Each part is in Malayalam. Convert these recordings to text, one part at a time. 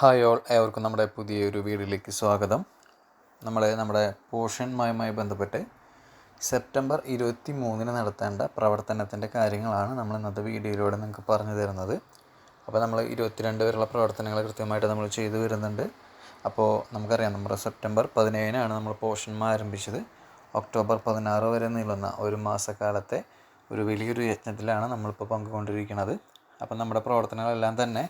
ഹായ് ഓൾ ഏവർക്കും നമ്മുടെ പുതിയൊരു വീഡിയോയിലേക്ക് സ്വാഗതം. നമ്മൾ നമ്മുടെ പോഷന്മായുമായി ബന്ധപ്പെട്ട് സെപ്റ്റംബർ ഇരുപത്തി മൂന്നിന് നടത്തേണ്ട പ്രവർത്തനത്തിന്റെ കാര്യങ്ങളാണ് നമ്മൾ ഇന്നത്തെ വീഡിയോയിലൂടെ നിങ്ങൾക്ക് പറഞ്ഞു തരുന്നത്. അപ്പോൾ നമ്മൾ ഇരുപത്തിരണ്ട് വരെയുള്ള പ്രവർത്തനങ്ങൾ കൃത്യമായിട്ട് നമ്മൾ ചെയ്തു വരുന്നുണ്ട്. അപ്പോൾ നമുക്കറിയാം നമ്മുടെ സെപ്റ്റംബർ പതിനേഴിനാണ് നമ്മൾ പോഷന്മ ആരംഭിച്ചത്. ഒക്ടോബർ പതിനാറ് വരെ നീളുന്ന ഒരു മാസക്കാലത്തെ ഒരു വലിയൊരു യജ്ഞത്തിലാണ് നമ്മളിപ്പോൾ പങ്കുകൊണ്ടിരിക്കുന്നത്. അപ്പം നമ്മുടെ പ്രവർത്തനങ്ങളെല്ലാം തന്നെ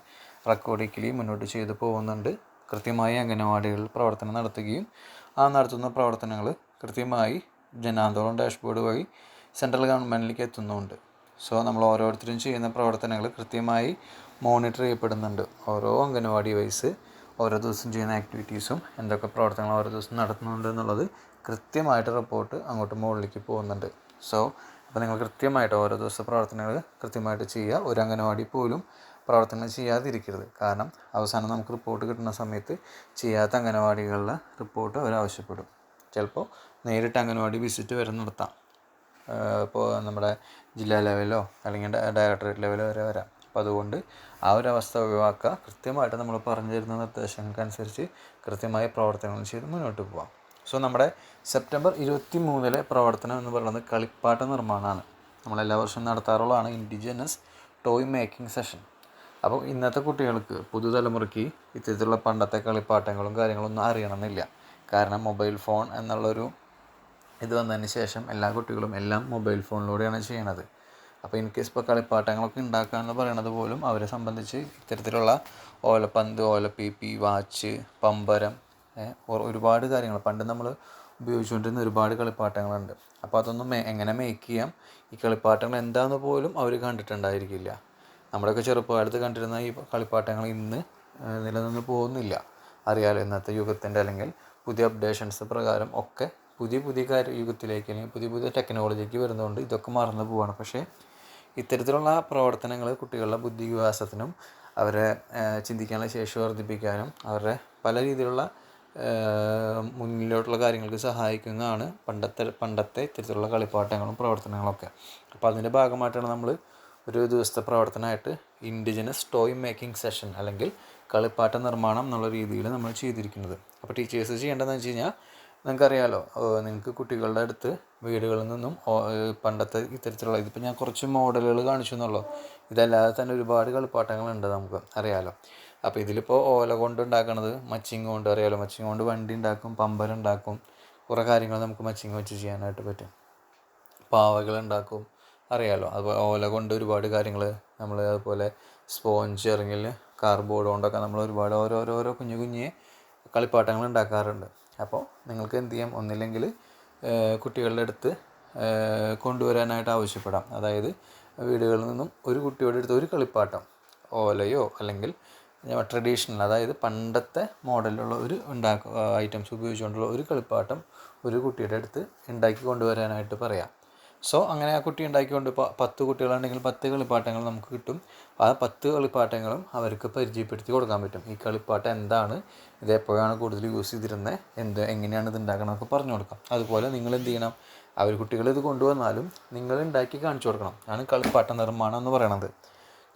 റെക്കോർഡിക്കലി മുന്നോട്ട് ചെയ്തു പോകുന്നുണ്ട്. കൃത്യമായി അംഗനവാടികളിൽ പ്രവർത്തനം നടത്തുകയും ആ നടത്തുന്ന പ്രവർത്തനങ്ങൾ കൃത്യമായി ജനാന്തോളം ഡാഷ്ബോർഡ് വഴി സെൻട്രൽ ഗവൺമെന്റിലേക്ക് എത്തുന്നുണ്ട്. സോ നമ്മൾ ഓരോരുത്തരും ചെയ്യുന്ന പ്രവർത്തനങ്ങൾ കൃത്യമായി മോണിറ്റർ ചെയ്യപ്പെടുന്നുണ്ട്. ഓരോ അംഗനവാടി വൈസ് ഓരോ ദിവസം ചെയ്യുന്ന ആക്ടിവിറ്റീസും എന്തൊക്കെ പ്രവർത്തനങ്ങൾ ഓരോ ദിവസം നടത്തുന്നുണ്ട് എന്നുള്ളത് കൃത്യമായിട്ട് റിപ്പോർട്ട് അങ്ങോട്ട് മുകളിലേക്ക് പോകുന്നുണ്ട്. സോ അപ്പോൾ നിങ്ങൾ കൃത്യമായിട്ട് ഓരോ ദിവസത്തെ പ്രവർത്തനങ്ങൾ കൃത്യമായിട്ട് ചെയ്യുക. ഒരു അംഗനവാടി പോലും പ്രവർത്തനം ചെയ്യാതിരിക്കരുത്. കാരണം അവസാനം നമുക്ക് റിപ്പോർട്ട് കിട്ടുന്ന സമയത്ത് ചെയ്യാത്ത അംഗനവാടികളിലെ റിപ്പോർട്ട് അവർ ആവശ്യപ്പെടും. ചിലപ്പോൾ നേരിട്ട് അംഗനവാടി വിസിറ്റ് വരെ നടത്താം ഇപ്പോൾ നമ്മുടെ ജില്ലാ ലെവലോ അല്ലെങ്കിൽ ഡയറക്ടറേറ്റ് ലെവലോ വരെ വരാം. അപ്പോൾ അതുകൊണ്ട് ആ ഒരു അവസ്ഥ ഒഴിവാക്കുക. കൃത്യമായിട്ട് നമ്മൾ പറഞ്ഞു തരുന്ന നിർദ്ദേശങ്ങൾക്കനുസരിച്ച് കൃത്യമായ പ്രവർത്തനങ്ങൾ ചെയ്ത് മുന്നോട്ട് പോകാം സോ നമ്മുടെ സെപ്റ്റംബർ ഇരുപത്തി മൂന്നിലെ പ്രവർത്തനം എന്ന് പറയുന്നത് കളിപ്പാട്ട നിർമ്മാണമാണ്. നമ്മൾ എല്ലാ വർഷവും നടത്താറുള്ളതാണ് ഇൻഡിജിനസ് ടോയ് മേക്കിംഗ് സെഷൻ അപ്പോൾ ഇന്നത്തെ കുട്ടികൾക്ക് പുതുതലമുറയ്ക്ക് ഇത്തരത്തിലുള്ള പണ്ടത്തെ കളിപ്പാട്ടങ്ങളും കാര്യങ്ങളൊന്നും അറിയണമെന്നില്ല. കാരണം മൊബൈൽ ഫോൺ എന്നുള്ളൊരു ഇത് വന്നതിന് ശേഷം എല്ലാ കുട്ടികളും എല്ലാം മൊബൈൽ ഫോണിലൂടെയാണ് ചെയ്യണത്. അപ്പോൾ ഇൻ കേസ് ഇപ്പോൾ കളിപ്പാട്ടങ്ങളൊക്കെ ഉണ്ടാക്കുക എന്ന് പറയണത് പോലും അവരെ സംബന്ധിച്ച് ഇത്തരത്തിലുള്ള ഓലപ്പന്ത് ഓലപ്പീപ്പി വാച്ച് പമ്പരം ഒരുപാട് കാര്യങ്ങൾ. പണ്ട് നമ്മൾ ഉപയോഗിച്ചുകൊണ്ടിരുന്ന ഒരുപാട് കളിപ്പാട്ടങ്ങളുണ്ട്. അപ്പോൾ അതൊന്നും എങ്ങനെ മേക്ക് ചെയ്യാം? ഈ കളിപ്പാട്ടങ്ങൾ എന്താണെന്ന് പോലും അവർ കണ്ടിട്ടുണ്ടായിരിക്കില്ല. നമ്മുടെയൊക്കെ ചെറുപ്പകാലത്ത് കണ്ടിരുന്ന ഈ കളിപ്പാട്ടങ്ങൾ ഇന്ന് നിലനിന്ന് പോകുന്നില്ല. അറിയാലോ ഇന്നത്തെ യുഗത്തിന്റെ അല്ലെങ്കിൽ പുതിയ അപ്ഡേഷൻസ് പ്രകാരം ഒക്കെ പുതിയ പുതിയ കാര്യ യുഗത്തിലേക്ക് അല്ലെങ്കിൽ പുതിയ പുതിയ ടെക്നോളജിക്ക് വരുന്നതുകൊണ്ട് ഇതൊക്കെ മറന്നു പോവാണ്. പക്ഷേ ഇത്തരത്തിലുള്ള പ്രവർത്തനങ്ങൾ കുട്ടികളുടെ ബുദ്ധി വികാസത്തിനും അവരെ ചിന്തിക്കാനുള്ള ശേഷി വർദ്ധിപ്പിക്കാനും അവരുടെ പല രീതിയിലുള്ള മുന്നിലോട്ടുള്ള കാര്യങ്ങൾക്ക് സഹായിക്കുന്നതാണ് പണ്ടത്തെ പണ്ടത്തെ ഇത്തരത്തിലുള്ള കളിപ്പാട്ടങ്ങളും പ്രവർത്തനങ്ങളൊക്കെ അപ്പോൾ അതിന്റെ ഭാഗമായിട്ടാണ് നമ്മൾ ഒരു ദിവസത്തെ പ്രവർത്തനമായിട്ട് ഇൻഡിജിനസ് ടോയ് മേക്കിംഗ് സെഷൻ അല്ലെങ്കിൽ കളിപ്പാട്ട നിർമ്മാണം എന്നുള്ള രീതിയിൽ നമ്മൾ ചെയ്തിരിക്കുന്നത്. അപ്പോൾ ടീച്ചേഴ്സ് ചെയ്യേണ്ടതെന്ന് വെച്ച് കഴിഞ്ഞാൽ നിങ്ങൾക്കറിയാലോ നിങ്ങൾക്ക് കുട്ടികളുടെ അടുത്ത് വീടുകളിൽ നിന്നും പണ്ടത്തെ ഇത്തരത്തിലുള്ള ഇതിപ്പോൾ ഞാൻ കുറച്ച് മോഡലുകൾ കാണിച്ചു എന്നുള്ളൂ. ഇതല്ലാതെ തന്നെ ഒരുപാട് കളിപ്പാട്ടങ്ങളുണ്ട് നമുക്ക് അറിയാലോ. അപ്പോൾ ഇതിലിപ്പോൾ ഓല കൊണ്ട് ഉണ്ടാക്കണത് മച്ചിങ് കൊണ്ട് അറിയാലോ? മച്ചിങ് കൊണ്ട് വണ്ടി ഉണ്ടാക്കും പമ്പലുണ്ടാക്കും കുറേ കാര്യങ്ങൾ നമുക്ക് മച്ചിങ് വെച്ച് ചെയ്യാനായിട്ട് പറ്റും. പാവകൾ ഉണ്ടാക്കും അറിയാലോ? അതുപോലെ ഓല കൊണ്ട് ഒരുപാട് കാര്യങ്ങൾ നമ്മൾ അതുപോലെ സ്പോഞ്ച് അല്ലെങ്കിൽ കാർഡ്ബോർഡ് കൊണ്ടൊക്കെ നമ്മൾ ഒരുപാട് ഓരോരോരോ കുഞ്ഞു കുഞ്ഞ് കളിപ്പാട്ടങ്ങൾ ഉണ്ടാക്കാറുണ്ട്. അപ്പോൾ നിങ്ങൾക്ക് എന്ത് ചെയ്യാം? ഒന്നില്ലെങ്കിൽ കുട്ടികളുടെ അടുത്ത് കൊണ്ടുവരാനായിട്ട് ആവശ്യപ്പെടാം. അതായത് വീടുകളിൽ നിന്നും ഒരു കുട്ടിയുടെ അടുത്ത് ഒരു കളിപ്പാട്ടം ഓലയോ അല്ലെങ്കിൽ ട്രഡീഷണൽ അതായത് പണ്ടത്തെ മോഡലിലുള്ള ഒരു ഉണ്ടാക്ക ഐറ്റംസ് ഉപയോഗിച്ചുകൊണ്ടുള്ള ഒരു കളിപ്പാട്ടം ഒരു കുട്ടിയുടെ അടുത്ത് ഉണ്ടാക്കി കൊണ്ടുവരാനായിട്ട് പറയാം. സോ അങ്ങനെ ആ കുട്ടി ഉണ്ടാക്കിക്കൊണ്ട് പത്ത് കുട്ടികളുണ്ടെങ്കിൽ പത്ത് കളിപ്പാട്ടങ്ങൾ നമുക്ക് കിട്ടും. ആ പത്ത് കളിപ്പാട്ടങ്ങളും അവർക്ക് പരിചയപ്പെടുത്തി കൊടുക്കാൻ പറ്റും. ഈ കളിപ്പാട്ടം എന്താണ് ഇത് എപ്പോഴാണ് കൂടുതൽ യൂസ് ചെയ്തിരുന്നത് എന്ത് എങ്ങനെയാണ് ഇത് ഉണ്ടാക്കണമെന്നൊക്കെ പറഞ്ഞു കൊടുക്കാം. അതുപോലെ നിങ്ങൾ എന്ത് ചെയ്യണം അവർ കുട്ടികൾ ഇത് കൊണ്ടുവന്നാലും നിങ്ങൾ ഉണ്ടാക്കി കാണിച്ചു കൊടുക്കണം. ആണ് കളിപ്പാട്ട നിർമ്മാണം എന്ന് പറയണത്.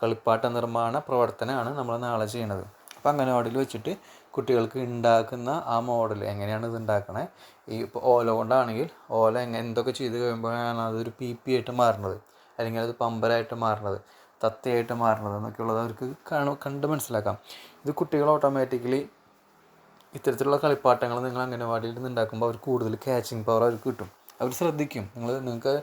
കളിപ്പാട്ട നിർമ്മാണ പ്രവർത്തനമാണ് നമ്മൾ നാളെ ചെയ്യണത് അപ്പോൾ അംഗനവാടിയിൽ വെച്ചിട്ട് കുട്ടികൾക്ക് ഉണ്ടാക്കുന്ന ആ മോഡൽ എങ്ങനെയാണ് ഇത് ഉണ്ടാക്കണേ? ഈ ഇപ്പോൾ ഓല കൊണ്ടാണെങ്കിൽ ഓല എന്തൊക്കെ ചെയ്ത് കഴിയുമ്പോഴാണ് അതൊരു പി പി ആയിട്ട് മാറുന്നത്? അല്ലെങ്കിൽ അത് പമ്പരായിട്ട് മാറുന്നത്? തത്തയായിട്ട് മാറുന്നത്? എന്നൊക്കെയുള്ളത് അവർക്ക് കാണു കണ്ട് മനസ്സിലാക്കാം. ഇത് കുട്ടികൾ ഓട്ടോമാറ്റിക്കലി ഇത്തരത്തിലുള്ള കളിപ്പാട്ടങ്ങൾ നിങ്ങൾ അംഗനവാടിയിൽ നിന്ന് ഉണ്ടാക്കുമ്പോൾ അവർ കൂടുതൽ ക്യാച്ചിങ് പവർ അവർക്ക് കിട്ടും. അവർ ശ്രദ്ധിക്കും. നിങ്ങൾ നിങ്ങൾക്ക്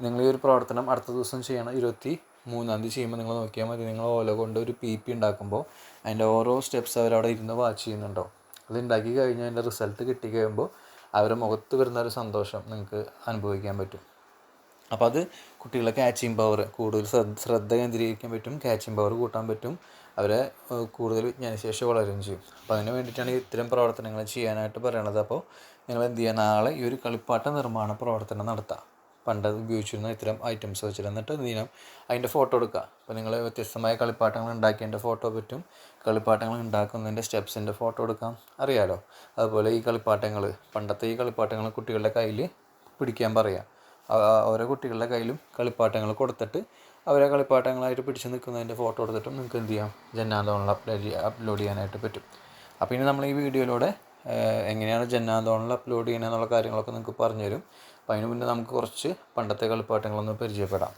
നിങ്ങൾ ഈ ഒരു പ്രവർത്തനം അടുത്ത ദിവസം ചെയ്യണം. ഇരുപത്തി മൂന്നാം തീയതി ചെയ്യുമ്പോൾ നിങ്ങൾ നോക്കിയാൽ മതി. നിങ്ങൾ ഓല കൊണ്ട് ഒരു പി പി ഉണ്ടാക്കുമ്പോൾ അതിന്റെ ഓരോ സ്റ്റെപ്സ് അവരവിടെ ഇരുന്ന് വാച്ച് ചെയ്യുന്നുണ്ടോ? അത് ഉണ്ടാക്കി കഴിഞ്ഞാൽ അതിന്റെ റിസൾട്ട് കിട്ടി കഴിയുമ്പോൾ അവരുടെ മുഖത്ത് വരുന്ന ഒരു സന്തോഷം നിങ്ങൾക്ക് അനുഭവിക്കാൻ പറ്റും. അപ്പോൾ അത് കുട്ടികളെ ക്യാച്ചിങ് പവർ കൂടുതൽ ശ്രദ്ധ ശ്രദ്ധ കേന്ദ്രീകരിക്കാൻ പറ്റും ക്യാച്ചിങ് പവർ കൂട്ടാൻ പറ്റും അവരെ കൂടുതൽ വിജ്ഞാനശേഷി വളരുകയും ചെയ്യും. അപ്പോൾ അതിന് വേണ്ടിയിട്ടാണ് ഇത്തരം പ്രവർത്തനങ്ങൾ ചെയ്യാനായിട്ട് പറയണത്. അപ്പോൾ നിങ്ങൾ എന്ത് ചെയ്യുക നാളെ ഈ ഒരു കളിപ്പാട്ട നിർമ്മാണ പ്രവർത്തനം നടത്താം. പണ്ട് ഉപയോഗിച്ചിരുന്ന ഇത്തരം ഐറ്റംസ് വെച്ചിട്ട് എന്നിട്ട് ചെയ്യണം? അതിന്റെ ഫോട്ടോ എടുക്കുക. അപ്പോൾ നിങ്ങൾ വ്യത്യസ്തമായ കളിപ്പാട്ടങ്ങൾ ഉണ്ടാക്കിയതിന്റെ ഫോട്ടോ പറ്റും. കളിപ്പാട്ടങ്ങൾ ഉണ്ടാക്കുന്നതിന്റെ സ്റ്റെപ്സിന്റെ ഫോട്ടോ എടുക്കാം. അറിയാലോ? അതുപോലെ ഈ കളിപ്പാട്ടങ്ങൾ പണ്ടത്തെ ഈ കളിപ്പാട്ടങ്ങൾ കുട്ടികളുടെ കയ്യിൽ പിടിക്കാൻ പറയാം. ഓരോ കുട്ടികളുടെ കയ്യിലും കളിപ്പാട്ടങ്ങൾ കൊടുത്തിട്ട് അവരെ കളിപ്പാട്ടങ്ങളായിട്ട് പിടിച്ച് നിൽക്കുന്നതിന്റെ ഫോട്ടോ എടുത്തിട്ടും നിങ്ങൾക്ക് എന്ത് ചെയ്യാം? ജന്നാന്തോണിൽ അപ്ലോഡ് അപ്ലോഡ് ചെയ്യാനായിട്ട് പറ്റും. അപ്പോൾ ഇനി നമ്മൾ ഈ വീഡിയോയിലൂടെ എങ്ങനെയാണ് ജന്നാന്തോണിൽ അപ്ലോഡ് ചെയ്യുന്നത് എന്നുള്ള കാര്യങ്ങളൊക്കെ നിങ്ങൾക്ക് പറഞ്ഞു തരും അപ്പോൾ അതിന് മുന്നേ നമുക്ക് കുറച്ച് പണ്ടത്തെ കളിപ്പാട്ടങ്ങളൊന്ന് പരിചയപ്പെടാം.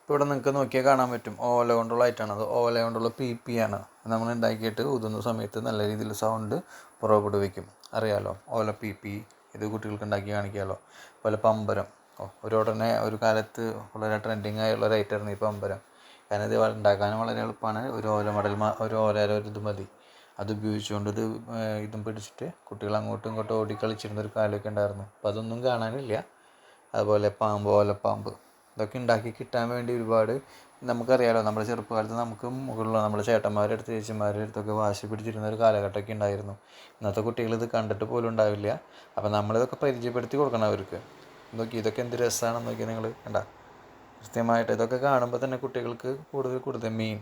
ഇപ്പോൾ ഇവിടെ നിങ്ങൾക്ക് നോക്കിയാൽ കാണാൻ പറ്റും. ഓല കൊണ്ടുള്ള ഐറ്റാണ് അത് ഓല കൊണ്ടുള്ള പി പി ആണ്. നമ്മൾ ഉണ്ടാക്കിയിട്ട് ഊതുന്ന സമയത്ത് നല്ല രീതിയിൽ സൗണ്ട് പുറപ്പെടുവിക്കും അറിയാലോ? ഓല പി പി ഇത് കുട്ടികൾക്ക് ഉണ്ടാക്കി കാണിക്കാമല്ലോ അതുപോലെ പമ്പരം. ഒരു ഉടനെ ഒരു കാലത്ത് വളരെ ട്രെൻഡിങ് ആയുള്ള ഒരു ഐറ്റമായിരുന്നു ഈ പമ്പരം. കാരണം ഇത് ഉണ്ടാക്കാനും വളരെ എളുപ്പമാണ്. ഒരു ഓല മടൽ ഒരു ഓലയുടെ ഒരു ഇത് മതി. അത് ഉപയോഗിച്ചുകൊണ്ട് ഇത് ഇതും പിടിച്ചിട്ട് കുട്ടികൾ അങ്ങോട്ടും ഇങ്ങോട്ടും ഓടി കളിച്ചിരുന്ന ഒരു കാലമൊക്കെ ഉണ്ടായിരുന്നു. അപ്പോൾ അതൊന്നും കാണാനില്ല. അതുപോലെ പാമ്പ് ഓലപ്പാമ്പ് ഇതൊക്കെ ഉണ്ടാക്കി കിട്ടാൻ വേണ്ടി ഒരുപാട് നമുക്കറിയാലോ നമ്മുടെ ചെറുപ്പകാലത്ത് നമുക്ക് മുകളിലുള്ള നമ്മുടെ ചേട്ടന്മാരുടെ അടുത്ത് ചേച്ചിമാരുടെ അടുത്തൊക്കെ വാശി പിടിച്ചിരുന്ന ഒരു കാലഘട്ടമൊക്കെ ഉണ്ടായിരുന്നു. ഇന്നത്തെ കുട്ടികൾ ഇത് കണ്ടിട്ട് പോലും ഉണ്ടാവില്ല. അപ്പം നമ്മളിതൊക്കെ പരിചയപ്പെടുത്തി കൊടുക്കണം അവർക്ക്. നോക്കി ഇതൊക്കെ എന്ത് രസമാണെന്ന് നോക്കി നിങ്ങൾ കണ്ട. കൃത്യമായിട്ട് ഇതൊക്കെ കാണുമ്പോൾ തന്നെ കുട്ടികൾക്ക് കൂടുതൽ കൂടുതൽ മീൻ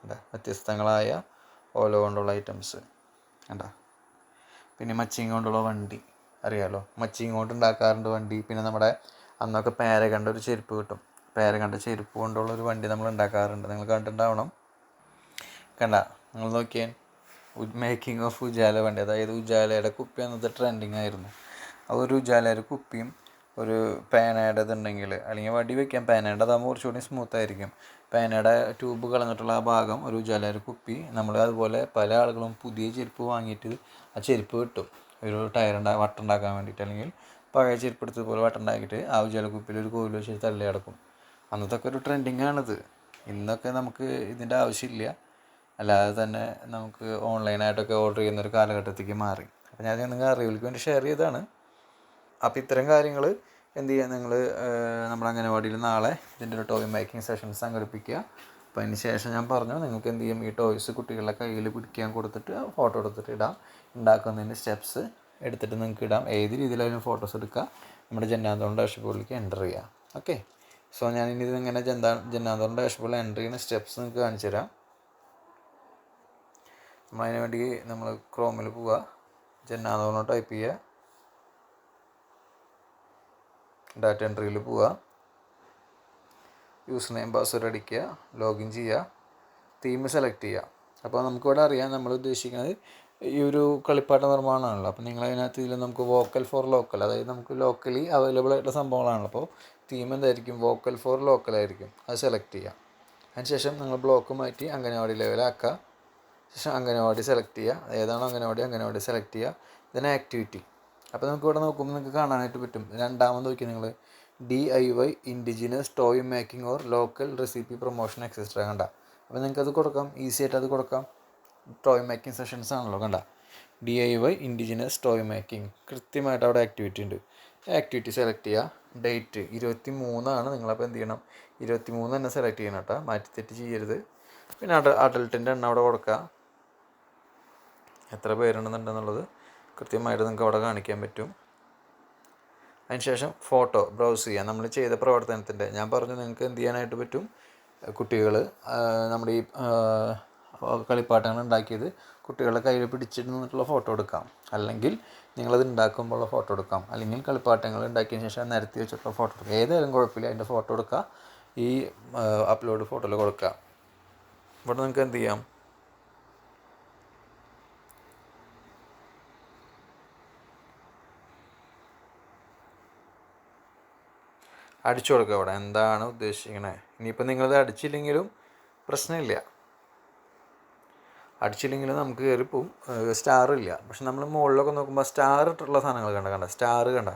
കണ്ട? വ്യത്യസ്തങ്ങളായ ഓല കൊണ്ടുള്ള ഐറ്റംസ് കണ്ടോ? പിന്നെ മച്ചിങ് കൊണ്ടുള്ള വണ്ടി. അറിയാലോ? മച്ചിങ് കൊണ്ട് ഉണ്ടാക്കാറുണ്ട് വണ്ടി. പിന്നെ നമ്മുടെ അന്നൊക്കെ പേര കണ്ട ഒരു ചെരുപ്പ് കിട്ടും. പേര കണ്ട ചെരുപ്പ് കൊണ്ടുള്ള ഒരു വണ്ടി നമ്മൾ ഉണ്ടാക്കാറുണ്ട്. നിങ്ങൾ കണ്ടിട്ടുണ്ടാവണം. കണ്ട? നിങ്ങൾ നോക്കിയാൽ മേക്കിംഗ് ഓഫ് ഉജാല വണ്ടി. അതായത് ഉജാലയുടെ കുപ്പി അന്നത്തെ ട്രെൻഡിങ് ആയിരുന്നു. ആ ഒരു ഉജാലയുടെ കുപ്പിയും ഒരു പേനയുടെ ഇതുണ്ടെങ്കിൽ അല്ലെങ്കിൽ വടി വെക്കാൻ പേനയുടെ അതാകുമ്പോൾ കുറച്ചുകൂടി സ്മൂത്ത് ആയിരിക്കും. പേനയുടെ ട്യൂബ് കളഞ്ഞിട്ടുള്ള ആ ഭാഗം ഒരു ജലര കുപ്പി. നമ്മൾ അതുപോലെ പല ആളുകളും പുതിയ ചെരുപ്പ് വാങ്ങിയിട്ട് ആ ചെരുപ്പ് കിട്ടും ഒരു ടയർ ഉണ്ടാ വട്ടം വേണ്ടിയിട്ട്. അല്ലെങ്കിൽ പഴയ ചെരുപ്പ് എടുത്തതുപോലെ വട്ടുണ്ടാക്കിയിട്ട് ആ ജലക്കുപ്പിയിൽ കുപ്പിയിൽ ഒരു കോയിൽ വെച്ച് തള്ളി കിടക്കും. അന്നത്തെ ഒരു ട്രെൻഡിങ് ആണിത്. ഇന്നൊക്കെ നമുക്ക് ഇതിന്റെ ആവശ്യമില്ല. അല്ലാതെ തന്നെ നമുക്ക് ഓൺലൈനായിട്ടൊക്കെ ഓർഡർ ചെയ്യുന്ന ഒരു കാലഘട്ടത്തേക്ക് മാറി. അപ്പോൾ ഞാൻ നിങ്ങൾ അറിവിൽക്ക് വേണ്ടി ഷെയർ ചെയ്തതാണ്. അപ്പോൾ ഇത്തരം കാര്യങ്ങൾ എന്ത് ചെയ്യുക നിങ്ങൾ നമ്മുടെ അംഗനവാടിയിൽ നാളെ ഇതിന്റെ ഒരു ടോയ് മേക്കിംഗ് സെഷൻ സംഘടിപ്പിക്കുക. അപ്പോൾ അതിന് ശേഷം ഞാൻ പറഞ്ഞു നിങ്ങൾക്ക് എന്ത് ചെയ്യും ഈ ടോയ്സ് കുട്ടികളുടെ കയ്യിൽ പിടിക്കാൻ കൊടുത്തിട്ട് ഫോട്ടോ എടുത്തിട്ട് ഇടാം. ഉണ്ടാക്കുന്നതിന്റെ സ്റ്റെപ്സ് എടുത്തിട്ട് നിങ്ങൾക്ക് ഇടാം. ഏത് രീതിയിലായാലും ഫോട്ടോസ് എടുക്കുക. നമ്മുടെ ജന്നാന്തോളം ഡാഷ്ബോർഡിലേക്ക് എന്റർ ചെയ്യുക. ഓക്കെ സോ ഞാൻ ഇനി ഇതിങ്ങനെ ജന്താ ജന്നാന്തോളം ഡാഷ്ബോർഡിൽ എന്റർ ചെയ്യുന്ന സ്റ്റെപ്സ് നിങ്ങൾക്ക് കാണിച്ചു തരാം. നമ്മളതിന് വേണ്ടി നമ്മൾ ക്രോമിൽ പോവുക. ജന്നാന്തോളം ടൈപ്പ് ചെയ്യുക. ഡാറ്റ എൻട്രിയിൽ പോവുക. യൂസർ നെയിം പാസ്വേഡ് അടിക്കുക ലോഗിൻ ചെയ്യുക തീം സെലക്ട് ചെയ്യുക. അപ്പോൾ നമുക്കിവിടെ അറിയാം നമ്മൾ ഉദ്ദേശിക്കുന്നത് ഈ ഒരു കളിപ്പാട്ട നിർമ്മാണമാണല്ലോ. അപ്പോൾ നിങ്ങൾ അതിനകത്ത് ഇതിൽ നമുക്ക് വോക്കൽ ഫോർ ലോക്കൽ അതായത് നമുക്ക് ലോക്കലി അവൈലബിൾ ആയിട്ടുള്ള സംഭവങ്ങളാണല്ലോ. അപ്പോൾ തീം എന്തായിരിക്കും? വോക്കൽ ഫോർ ലോക്കൽ ആയിരിക്കും. അത് സെലക്ട് ചെയ്യുക. അതിനുശേഷം നിങ്ങൾ ബ്ലോക്ക് മാറ്റി അംഗനവാടി ലെവലാക്കുക ശേഷം അംഗനവാടി സെലക്ട് ചെയ്യുക. ഏതാണോ അംഗനവാടി? അംഗനവാടി സെലക്ട് ചെയ്യുക. ദെൻ ആക്ടിവിറ്റി അപ്പോൾ നമുക്ക് ഇവിടെ നോക്കുമ്പോൾ നിങ്ങൾക്ക് കാണാനായിട്ട് പറ്റും. രണ്ടാമത് നോക്കി നിങ്ങൾ D I Y indigenous toy making or local recipe promotion etcetera കണ്ട. അപ്പോൾ നിങ്ങൾക്ക് അത് കൊടുക്കാം. ഈസി ആയിട്ട് അത് കൊടുക്കാം. ടോയ് മേക്കിംഗ് സെഷൻസ് ആണല്ലോ കണ്ട. D I Y indigenous toy making കൃത്യമായിട്ട് അവിടെ ആക്ടിവിറ്റി ഉണ്ട്. ആക്ടിവിറ്റി സെലക്ട് ചെയ്യുക ഡേറ്റ് ഇരുപത്തി മൂന്നാണ് നിങ്ങളപ്പോൾ എന്ത് ചെയ്യണം? ഇരുപത്തി മൂന്ന് തന്നെ സെലക്ട് ചെയ്യണം കേട്ടോ. മാറ്റി തെറ്റ് ചെയ്യരുത്. പിന്നെ അഡ അഡൽട്ടിന്റെ എണ്ണം അവിടെ കൊടുക്കുക എത്ര പേരുണ്ടെന്നുണ്ടെന്നുള്ളത്. കൃത്യമായിട്ട് നിങ്ങൾക്ക് അവിടെ കാണിക്കാൻ പറ്റും. അതിനുശേഷം ഫോട്ടോ ബ്രൗസ് ചെയ്യാം നമ്മൾ ചെയ്ത പ്രവർത്തനത്തിന്റെ ഞാൻ പറഞ്ഞു നിങ്ങൾക്ക് എന്ത് ചെയ്യാനായിട്ട് പറ്റും? കുട്ടികൾ നമ്മുടെ ഈ കളിപ്പാട്ടങ്ങൾ ഉണ്ടാക്കിയത് കുട്ടികളുടെ കയ്യിൽ പിടിച്ചിരുന്നിട്ടുള്ള ഫോട്ടോ എടുക്കാം. അല്ലെങ്കിൽ നിങ്ങളത് ഉണ്ടാക്കുമ്പോഴുള്ള ഫോട്ടോ എടുക്കാം. അല്ലെങ്കിൽ കളിപ്പാട്ടങ്ങൾ ഉണ്ടാക്കിയതിന് ശേഷം നിരത്തി വെച്ചിട്ടുള്ള ഫോട്ടോ എടുക്കാം. ഏതായാലും കുഴപ്പമില്ല അതിന്റെ ഫോട്ടോ എടുക്കുക ഈ അപ്ലോഡ് ഫോട്ടോയിൽ കൊടുക്കുക ഇവിടെ നിങ്ങൾക്ക് എന്ത് ചെയ്യാം? അടിച്ചു കൊടുക്കുക അവിടെ. എന്താണ് ഉദ്ദേശിക്കണേ? ഇനിയിപ്പോൾ നിങ്ങളത് അടിച്ചില്ലെങ്കിലും പ്രശ്നമില്ല. അടിച്ചില്ലെങ്കിലും നമുക്ക് കയറിപ്പോവും സ്റ്റാർ ഇല്ല. പക്ഷെ നമ്മൾ മുകളിലൊക്കെ നോക്കുമ്പോൾ സ്റ്റാർ ഇട്ടിട്ടുള്ള സാധനങ്ങൾ കണ്ട കണ്ട സ്റ്റാർ കണ്ട.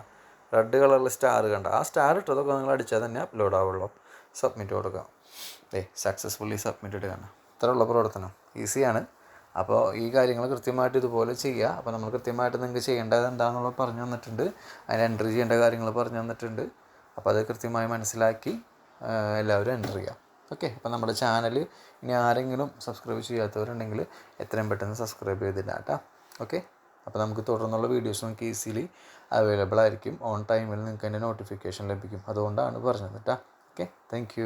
റെഡ് കളറിൽ സ്റ്റാർ കണ്ട. ആ സ്റ്റാർ ഇട്ടതൊക്കെ നിങ്ങൾ അടിച്ചാൽ തന്നെ അപ്ലോഡ് ആവുള്ളൂ. സബ്മിറ്റ് കൊടുക്കാം ഏ സക്സസ്ഫുള്ളി സബ്മിറ്റഡ് കാണാം ഇത്രയുള്ള പ്രവർത്തനം. ഈസിയാണ്. അപ്പോൾ ഈ കാര്യങ്ങൾ കൃത്യമായിട്ട് ഇതുപോലെ ചെയ്യുക. അപ്പോൾ നമ്മൾ കൃത്യമായിട്ട് നിങ്ങൾക്ക് ചെയ്യേണ്ടത് എന്താണെന്നുള്ളത് പറഞ്ഞു തന്നിട്ടുണ്ട്. അതിന് എൻട്രി ചെയ്യേണ്ട കാര്യങ്ങൾ പറഞ്ഞു തന്നിട്ടുണ്ട്. അപ്പോൾ അത് കൃത്യമായി മനസ്സിലാക്കി എല്ലാവരും എന്റർ ചെയ്യുക ഓക്കെ അപ്പോൾ നമ്മുടെ ചാനൽ ഇനി ആരെങ്കിലും സബ്സ്ക്രൈബ് ചെയ്യാത്തവരുണ്ടെങ്കിൽ എത്രയും പെട്ടെന്ന് സബ്സ്ക്രൈബ് ചെയ്തില്ല കേട്ടോ. ഓക്കെ അപ്പോൾ നമുക്ക് തുടർന്നുള്ള വീഡിയോസ് നമുക്ക് ഈസിലി അവൈലബിൾ ആയിരിക്കും. ഓൺ ടൈമിൽ നിങ്ങൾക്ക് അതിന്റെ നോട്ടിഫിക്കേഷൻ ലഭിക്കും. അതുകൊണ്ടാണ് പറഞ്ഞത് കേട്ടോ. Okay thank